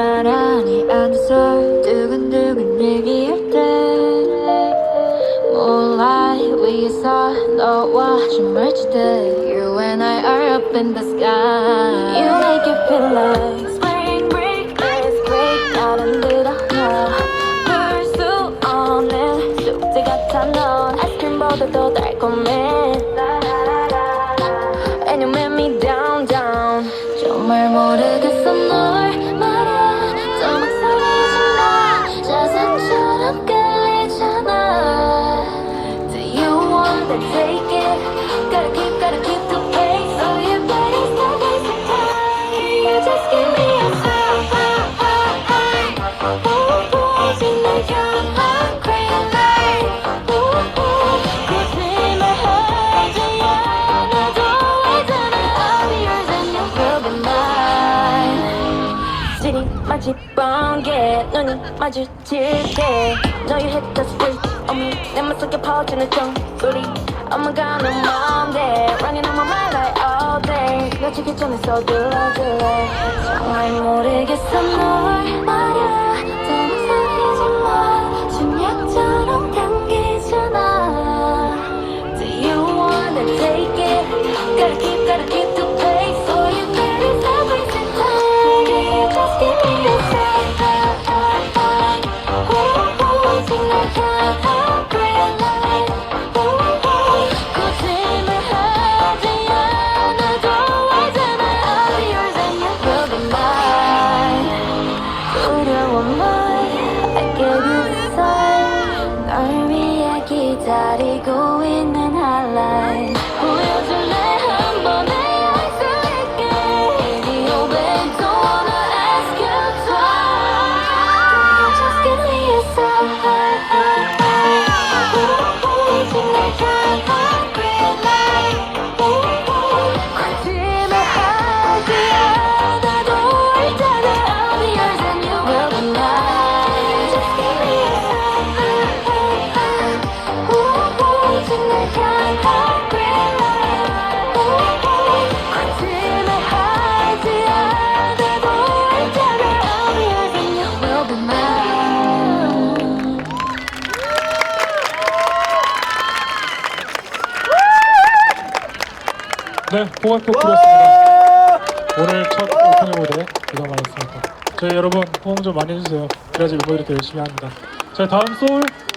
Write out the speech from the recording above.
나란히 앉아서 두근두근 얘기할 때 Moonlight 위에서 너와 춤을 출때 You and I are up in the sky. You make it feel like 마치 번개 눈이 마주칠 때 너의 햇볕 스윗 어머 내 맘속에 퍼지는 정소리. 엄마가 너 god no Monday Running on my mind like all day 나 지기 전에 서둘러 줄래? 정말 모르겠어 너. 네, 호각표 풀었습니다. 오늘 첫 오프닝 무대 고생 많으셨습니다. 저희 여러분 호응 좀 많이 해주세요. 그래야지 멤버들이 더 열심히 합니다. 저희 다음 소울